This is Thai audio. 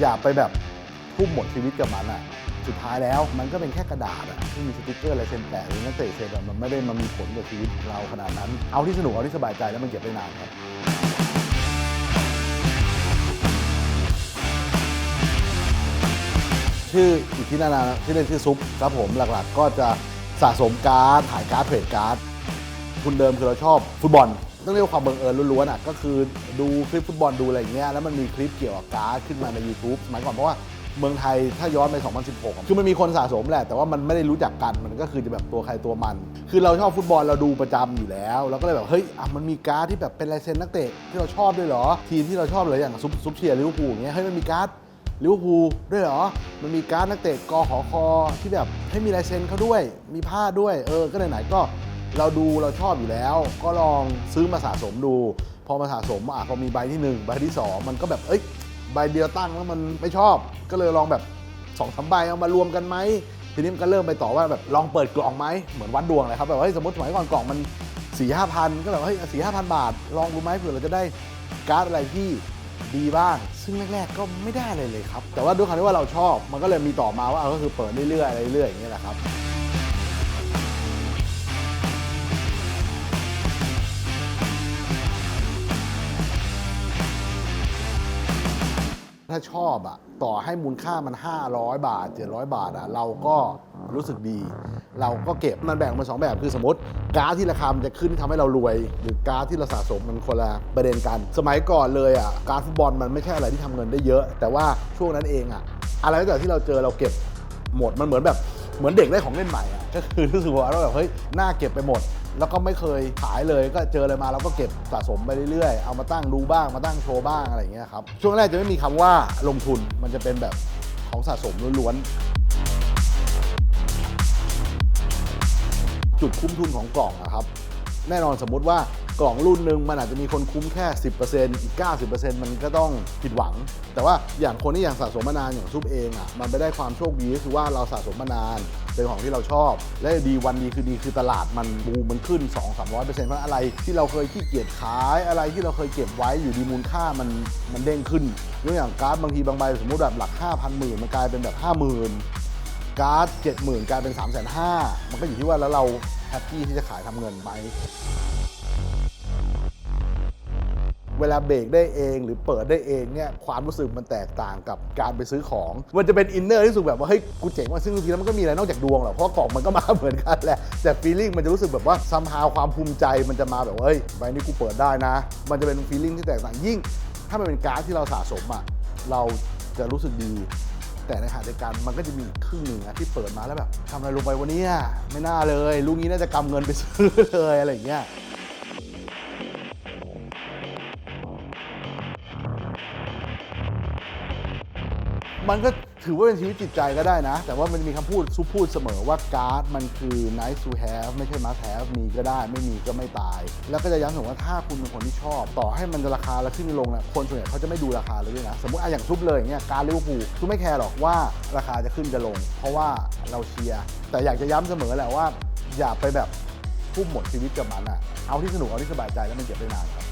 อย่าไปแบบทุ่มหมดชีวิตกับมันอะสุดท้ายแล้วมันก็เป็นแค่กระดาษอะที่มีสติกเกอร์อะไรเซ็นแปะหรือนักเตะเซ็นอะมันไม่ได้มันมีผลกับชีวิตเราขนาดนั้น เอาที่สนุกเอาที่สบายใจแล้วมันเก็บได้นานครับชื่ออีกที่นานาที่เล่นชื่อซุปครับผมหลักๆ ก็จะสะสมการ์ดถ่ายการ์ดเทรดการ์ดทุนเดิมคือเราชอบฟุตบอล ต้องเรียกว่าความบังเอิญล้วนๆอะก็คือดูคลิปฟุตบอลดูอะไรอย่างเงี้ยแล้วมันมีคลิปเกี่ยวกับการ์ดขึ้นมาใน YouTube สมัยก่อนเพราะว่าเมืองไทยถ้าย้อนไป 2016อะคือมันมีคนสะสมแหละ แต่ว่ามันไม่ได้รู้จักกันมันก็คือจะแบบตัวใครตัวมัน คือเราชอบฟุตบอลเราดูประจำอยู่แล้วเราก็เลยแบบเฮ้ยอะมันมีการ์ดที่แบบเป็นลายเซ็นนักเตะที่เราชอบด้วยเหรอ ทีมที่เราชอบเลยอย่างซุปซุปเชียร์ลิเวอร์พูลอย่างเงี้ยเฮ้ยมันมีการ์ดลิเวอร์พูลด้วยเหรอ มันมีการ์ดนักเตะกอขอคอที่แบบให้มีลายเซ็นเขาด้วย มีผ้าด้วย เออ ก็ไหนๆก็ เราดูเราชอบอยู่แล้ว ก็ลองซื้อมาสะสมดู พอมาสะสมอะพอมีใบที่1ใบที่ 2 มันก็แบบเอ้ยใบเดียวตั้งแล้วมันไม่ชอบ ก็เลยลองแบบ2องสามใบเอามารวมกันไหมทีนี้มันก็เริ่มไปต่อว่าแบบลองเปิดกล่องไหมเหมือนวัดดวงเลยครับแบบว่าสมมติสมัยก่อนกล่องมัน4ี่ห้าพันก็แบบเฮ้ยสี่ห้าพันบาท ลองดูไหมเผื่อเราจะได้การ์ดอะไรที่ดีบ้าง ซึ่งแรกๆก็ไม่ได้เลยเลยครับ แต่ว่าด้วยความที่ว่าเราชอบ มันก็เลยมีต่อมาว่าเออก็คือเปิดเรื่อยๆอะไรเรื่อยๆอย่างเงี้ยแหละครับ ถ้าชอบอะต่อให้มูลค่ามัน 500 บาท 700 บาทอะเราก็รู้สึกดี เราก็เก็บมันแบ่งเป็นสองแบบคือสมมติการ์ดที่ราคามันจะขึ้นที่ทำให้เรารวย หรือการ์ดที่เราสะสมมันคนละประเด็นกัน สมัยก่อนเลยอะการฟุตบอลมันไม่ใช่อะไรที่ทำเงินได้เยอะ แต่ว่าช่วงนั้นเองอะอะไรก็แต่ที่เราเจอเราเก็บหมดมันเหมือนแบบเหมือนเด็กได้ของเล่นใหม่อะก็คือรู้สึกว่าเราแบบเฮ้ยน่าเก็บไปหมด แล้วก็ไม่เคยขายเลยก็เจออะไรมาเราก็เก็บสะสมไปเรื่อยๆ เอามาตั้งดูบ้างมาตั้งโชว์บ้างอะไรอย่างเงี้ยครับช่วงแรกจะไม่มีคำว่าลงทุนมันจะเป็นแบบของสะสมล้วนๆจุดคุ้มทุนของกล่องนะครับ แน่นอนสมมุติว่า กล่องรุ่นหนึ่งมันอาจจะมีคนคุ้มแค่ 10%อีก 90%มันก็ต้องผิดหวัง แต่ว่าอย่างคนที่อย่างสะสมมานานอย่างซุปเองอะมันไปได้ความโชคดีก็คือว่าเราสะสมมานานเป็นของที่เราชอบ และดีวันดีคือดีคือตลาดมันบูมมันขึ้น 2 3 0 0เพราะอะไรที่เราเคยขี้เกียจขายอะไรที่เราเคยเก็บไว้อยู่ดีมูลค่ามันมันเด้งขึ้นยกอย่างการ์ดบางทีบางใบสมมติแบบหลัก 5,000หมื่นมันกลายเป็นแบบ 50,000 การ์ด 70,000กลายเป็น 3 5 0 0 0มันก็อยู่ที่ว่าแล้วเราแฮปปี้ที่จะขายทำเงินไหม เวลาเบรกได้เองหรือเปิดได้เองเนี่ยความรู้สึกมันแตกต่างกับการไปซื้อของ มันจะเป็นอินเนอร์ที่สึกแบบว่าเฮ้ยกูเจ๋งว่ะซึ่งจริงๆแล้วมันก็มีอะไรนอกจากดวงหรอกเพราะกล่องมันก็มาเหมือนกันแหละแต่ฟีลลิ่งมันจะรู้สึกแบบว่าซัมฮาวความภูมิใจมันจะมาแบบว่าเฮ้ยใบนี้กูเปิดได้นะ มันจะเป็นฟีลลิ่งที่แตกต่างยิ่ง ถ้ามันเป็นการ์ดที่เราสะสมอะเราจะรู้สึกดีแต่ในขณะเดียวกันมันก็จะมีครึ่งหนึ่งอะที่เปิดมาแล้วแบบทำอะไรลงไปวันนี้ไม่น่าเลยลูกนี้น่าจะกำเงินไปซื้อเลยอะไรอย่างเงี้ย มันก็ถือว่าเป็นชีวิตจิตใจก็ได้นะ แต่ว่ามันมีคำพูดซุปพูดเสมอว่าการ์ดมันคือ nice to have ไม่ใช่ must have มีก็ได้ไม่มีก็ไม่ตาย แล้วก็จะย้ำถึงว่าถ้าคุณเป็นคนที่ชอบ ต่อให้มันจะราคาแล้วขึ้นลงนะคนส่วนใหญ่เขาจะไม่ดูราคาเลยด้วยนะ สมมติอะอย่างซุปเลยอย่างเงี้ยการลิเวอร์พูลซุปไม่แคร์หรอกว่าราคาจะขึ้นจะลง เพราะว่าเราเชียร์แต่อยากจะย้ำเสมอแหละว่า อย่าไปแบบทุ่มหมดชีวิตกับมันอะเอาที่สนุกเอาที่สบายใจแล้วมันเก็บได้นานครับ